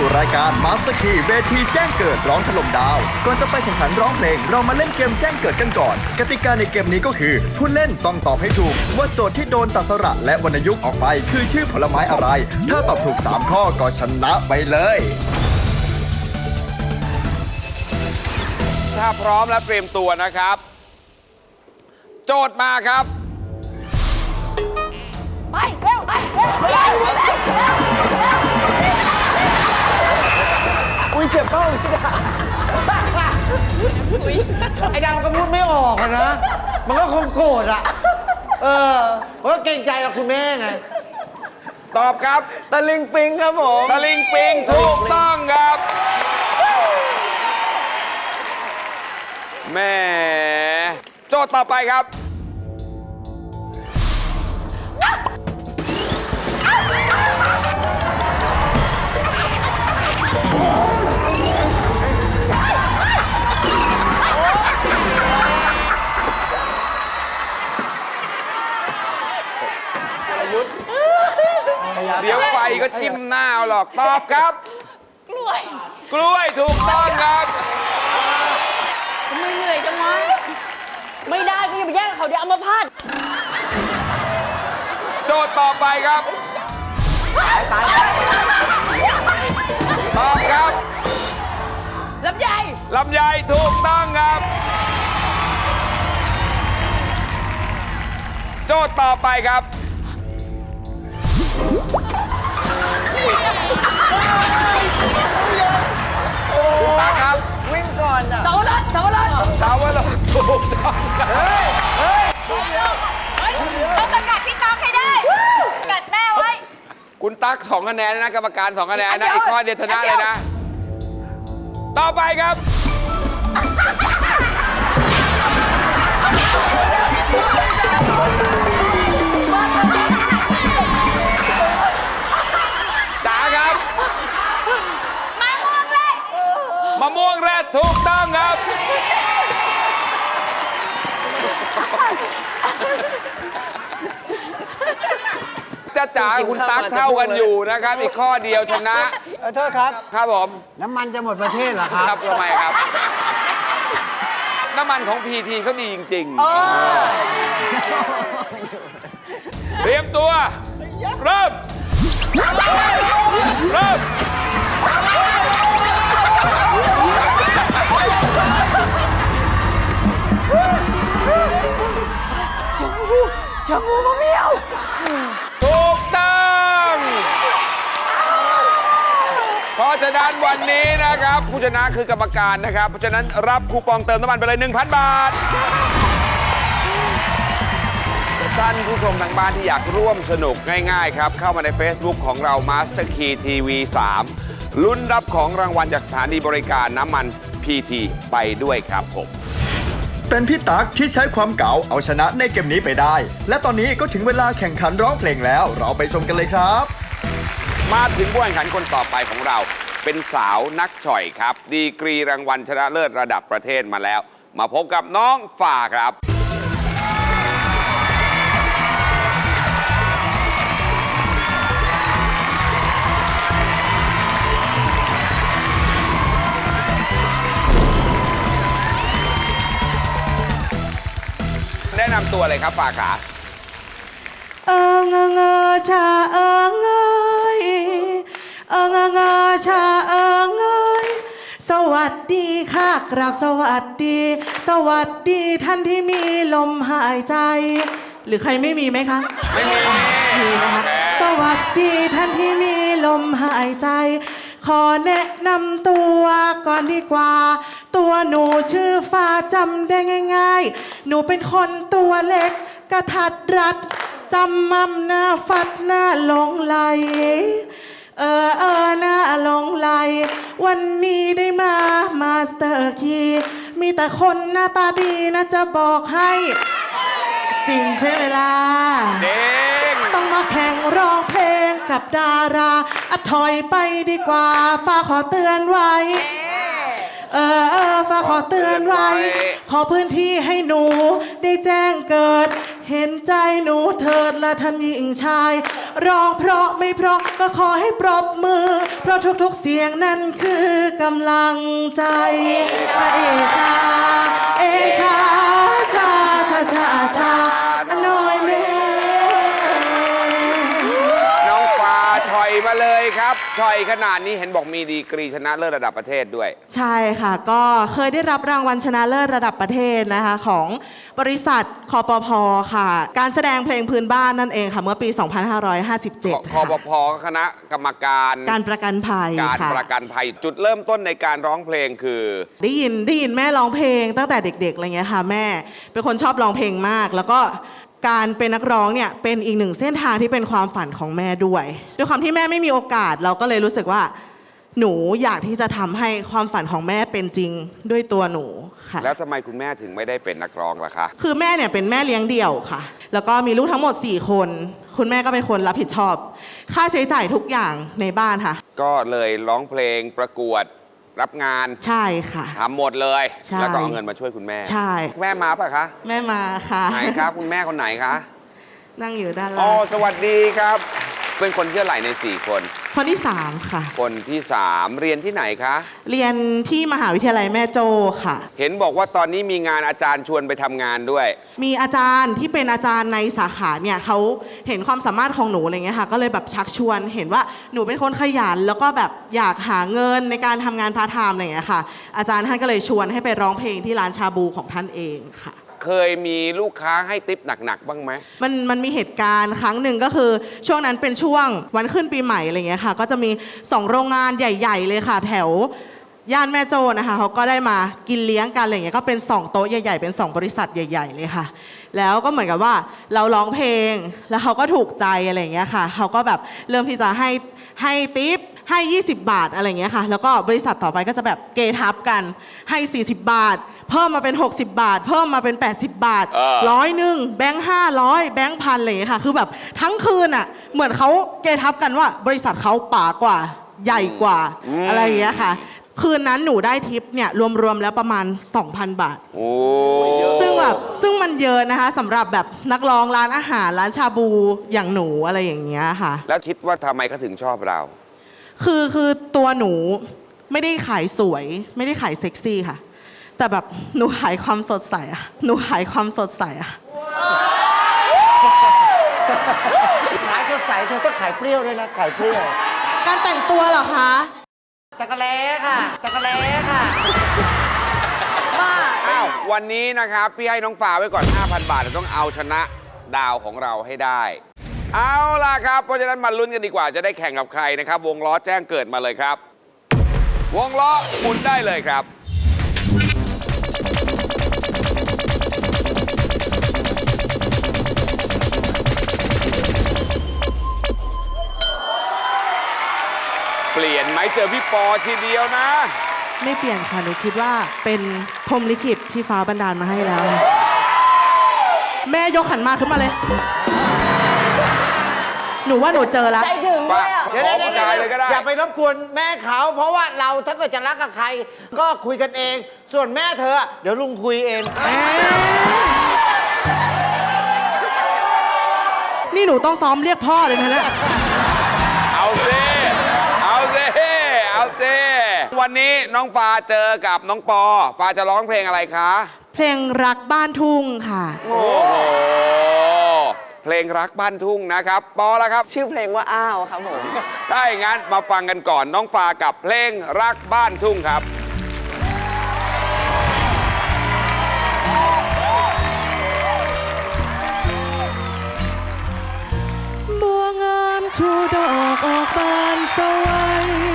สู่รายการ Master Key เวทีแจ้งเกิดร้องถล่มดาว ก่อนจะไปแข่งขันร้องเพลง เรามาเล่นเกมแจ้งเกิดกันก่อน กติกาในเกมนี้ก็คือ ผู้เล่นต้องตอบให้ถูก ว่าโจทย์ที่โดนตัดสระและวรรณยุกต์ออกไป คือชื่อผลไม้อะไร ถ้าตอบถูก 3 ข้อก็ชนะไปเลย ถ้าพร้อมและเตรียมตัวนะครับ โจทย์มาครับ ไปเร็วไปเร็วเร็ว อุ้ยเจ็บเป้าไอ้ดำมันก็พูดไม่ออกอะนะ มันก็คงโกรธอะเออเพราะว่าเกรงใจกับคุณแม่ไง ตอบครับตะลิงปิงครับผมตะลิงปิงถูกต้องครับแหม่โจทย์ต่อไปครับ หน้าเอาหรอกตอบครับ กล้วยกล้วยถูกต้องครับ ทำไมเหนื่อยจังวะไม่ได้ก็อย่าไปแย่งเขาเดี๋ยวเอามาพาดโจทย์ต่อไปครับตอบครับลำไยลำไยถูกต้องครับ โจทย์ต่อไปครับ คุณตาครับวิ่งก่อนอะเสาวรสเสาวรสสาวรสถูกต้องครับเฮ้ยต้องประกาศพี่ตองให้ได้กัดแม่ไว้ คุณตั๊กสองคะแนนนะกรรมการสองคะแนนนะ อีกข้อเดียวชนะเลยนะ ต่อไปครับ จะจ๋าคุณตั๊กเท่ากันอยู่นะครับ อีกข้อเดียวชนะ เออโทษครับ ครับผม น้ำมันจะหมดประเทศเหรอคครัรับบทำไมครับ น้ำมันของพีทีเขาดีจริงๆเตรียมตัว เริ่มาะฉะนั้นวันนี้นะครับ ผู้ชนะคือกรรมการนะครับ เพราะฉะนั้นรับคูปองเติมน้ำมันไปเลย 1,000 บาท ท่านผู้ชมทางบ้านที่อยากร่วมสนุกง่าย ๆ ครับ เข้ามาใน Facebook ของเรา Master Key TV 3ลุ้นรับของรางวัลจากสถานีบริการน้ำมัน PT ไปด้วยครับผม เป็นพี่ตั๊กที่ใช้ความเก๋าเอาชนะในเกมนี้ไปได้ และตอนนี้ก็ถึงเวลาแข่งขันร้องเพลงแล้ว เราไปชมกันเลยครับ มาถึงผู้แข่งขันคนต่อไปของเรา เป็นสาวนักฉ่อยครับ ดีกรีรางวัลชนะเลิศระดับประเทศมาแล้ว มาพบกับน้องฝ่าครับ แนะนำตัวเลยครับฝ่าขา ชาเอิงเอยสวัสดีค่ะ กราบสวัสดี สวัสดีท่านที่มีลมหายใจ หรือใครไม่มีไหมคะ ไม่มีมีนะคะสวัสดีท่านที่มีลมหายใจ ขอแนะนำตัวก่อนดีกว่า ตัวหนูชื่อฟ้าจำได้ง่าย ๆ หนูเป็นคนตัวเล็กกระทัดรัดจำมั่มหน้าฟัดหน้าหลงไหล เออเออหน้าหลงไหลวันนี้ได้มามาสเตอร์คีมีแต่คนหน้าตาดีนะจะบอกให้ จริงใช่ไหมล่ะ เด้งต้องมาแข่งร้องเพลงกับดาราอะถอยไปดีกว่าฟ้าขอเตือนไว้ เออเออฟ้าขอเตือนไว้ ขอพื้นที่ให้หนูได้แจ้งเกิด เห็นใจหนูเถิดและท่านหญิงชาย ร้องเพราะไม่เพราะก็ขอให้ปรบมือ เพราะทุกๆเสียงนั้นคือกำลังใจเอชา เอชาชาชาชาชาอโน ครับถอยขนาดนี้เห็นบอกมีดีกรีชนะเลิศระดับประเทศด้วย ใช่ค่ะ ก็เคยได้รับรางวัลชนะเลิศระดับประเทศนะคะ ของบริษัทคอปพค่ะ การแสดงเพลงพื้นบ้านนั่นเองค่ะเมื่อปี 2557คอปค่ะพคณะกรรมการการประกันภัยการค่ะประกันภัยจุดเริ่มต้นในการร้องเพลงคือ ได้ยินได้ยินแม่ร้องเพลงตั้งแต่เด็กๆอะไรเงี้ยค่ะ แม่เป็นคนชอบร้องเพลงมาก แล้วก็ การเป็นนักร้องเนี่ยเป็นอีกหนึ่งเส้นทางที่เป็นความฝันของแม่ด้วยด้วยความที่แม่ไม่มีโอกาสเราก็เลยรู้สึกว่า หนูอยากที่จะทำให้ความฝันของแม่เป็นจริงด้วยตัวหนูค่ะ แล้วทำไมคุณแม่ถึงไม่ได้เป็นนักร้องล่ะคะ คือแม่เนี่ยเป็นแม่เลี้ยงเดี่ยวค่ะ แล้วก็มีลูกทั้งหมด 4 คน คุณแม่ก็เป็นคนรับผิดชอบ ค่าใช้จ่ายทุกอย่างในบ้านค่ะ ก็เลยร้องเพลงประกวด รับงานใช่ค่ะ ทำหมดเลย ใช่ แล้วก็เอาเงินมาช่วยคุณแม่ ใช่ แม่มาปะคะ แม่มาค่ะ ไหนครับ คุณแม่คนไหนคะนั่งอยู่ด้านอ๋อล่างสวัสดีครับ เป็นคนที่เท่าไหร่ใน 4 คน คนที่ 3 ค่ะ คนที่ 3 เรียนที่ไหนคะ เรียนที่มหาวิทยาลัยแม่โจ้ค่ะ เห็นบอกว่าตอนนี้มีงานอาจารย์ชวนไปทำงานด้วย มีอาจารย์ที่เป็นอาจารย์ในสาขาเนี่ยเขาเห็นความสามารถของหนูอะไรเงี้ยค่ะ ก็เลยแบบชักชวนเห็นว่าหนูเป็นคนขยัน แล้วก็แบบอยากหาเงินในการทำงานพาร์ทไทม์อะไรเงี้ยค่ะ อาจารย์ท่านก็เลยชวนให้ไปร้องเพลงที่ร้านชาบูของท่านเองค่ะ เคยมีลูกค้าให้ติปหนักๆบ้างไหม มันมันมีเหตุการณ์ครั้งหนึ่งก็คือ ช่วงนั้นเป็นช่วงวันขึ้นปีใหม่อะไรเงี้ยค่ะ ก็จะมีสองโรงงานใหญ่ ๆ เลยค่ะ แถวย่านแม่โจ้นะคะเขาก็ได้มากินเลี้ยงกันอะไรเงี้ยก็เป็นสองโต๊ะใหญ่ๆเป็นสองบริษัทใหญ่ ๆ เลยค่ะ แล้วก็เหมือนกับว่าเราร้องเพลงแล้วเขาก็ถูกใจอะไรเงี้ยค่ะเขาก็แบบเริ่มที่จะให้ให้ติปให้ 20 บาทอะไรเงี้ยค่ะ แล้วก็บริษัทต่อไปก็จะแบบเกทับกันให้ 40 บาท เพิ่มมาเป็น 60 บาท เพิ่มมาเป็น 80 บาทเออร้อยหนึ่งแบงค์ห้าร้อยแบงค์พันอะไรอย่างเงี้ยค่ะ คือแบบทั้งคืนอะ เหมือนเขาเกทับกันว่า บริษัทเขาป่ากว่าใหญ่กว่าอะไรอย่างเงี้ยค่ะ คืนนั้นหนูได้ทิปเนี่ยรวมๆแล้วประมาณ 2,000 บาท โอ้ซึ่งแบบซึ่งมันเยอะนะคะสำหรับแบบนักร้องร้านอาหารร้านชาบูอย่างหนูอะไรอย่างเงี้ยค่ะ แล้วคิดว่าทำไมเขาถึงชอบเรา คือคือตัวหนูไม่ได้ขายสวย ไม่ได้ขายเซ็กซี่ค่ะ แต่แบบหนูขายความสดใสอะหนูขายความสดใสอะขายสดใสเธอต้องขายเปรี้ยวด้วยนะขายเปรี้ยวการแต่งตัวเหรอคะจักรแล้ค่ะจักรแล้ค่ะอ้าววันนี้นะครับ พี่ให้น้องฟ้าไว้ก่อน 5,000 บาทแต่ต้องเอาชนะดาวของเราให้ได้ เอาล่ะครับ เพราะฉะนั้นมาลุ้นกันดีกว่าจะได้แข่งกับใครนะครับ วงล้อแจ้งเกิดมาเลยครับ วงล้อหมุนได้เลยครับ เจอพี่ปอทีเดียวนะ ไม่เปลี่ยนค่ะหนูคิดว่าเป็นพรหมลิขิตที่ฟ้าบันดาลมาให้แล้ว แม่ยกขันหมากขึ้นมาเลย หนูว่าหนูเจอแล้ว ใจถึงด้วยอะ เดี๋ยวขอประกาศเลยก็ได้ อย่าไปรบกวนแม่เขา เพราะว่าเราถ้าเกิดจะรักกับใคร ก็คุยกันเอง ส่วนแม่เธอ เดี๋ยวลุงคุยเอง นี่หนูต้องซ้อมเรียกพ่อเลยนะเนี่ย เอาซิเอาซิเอาซิ วันนี้น้องฟ้าเจอกับน้องปอฟ้าจะร้องเพลงอะไรคะ เพลงรักบ้านทุ่งค่ะ โอ้โห เพลงรักบ้านทุ่งนะครับ ปอแล้วครับ ชื่อเพลงว่าอ้าวครับผมถ้าอย่างนั้นมาฟังกันก่อนน้องฟ้ากับเพลงรักบ้านทุ่งครับ บัวงามชูดอกออกบานสวย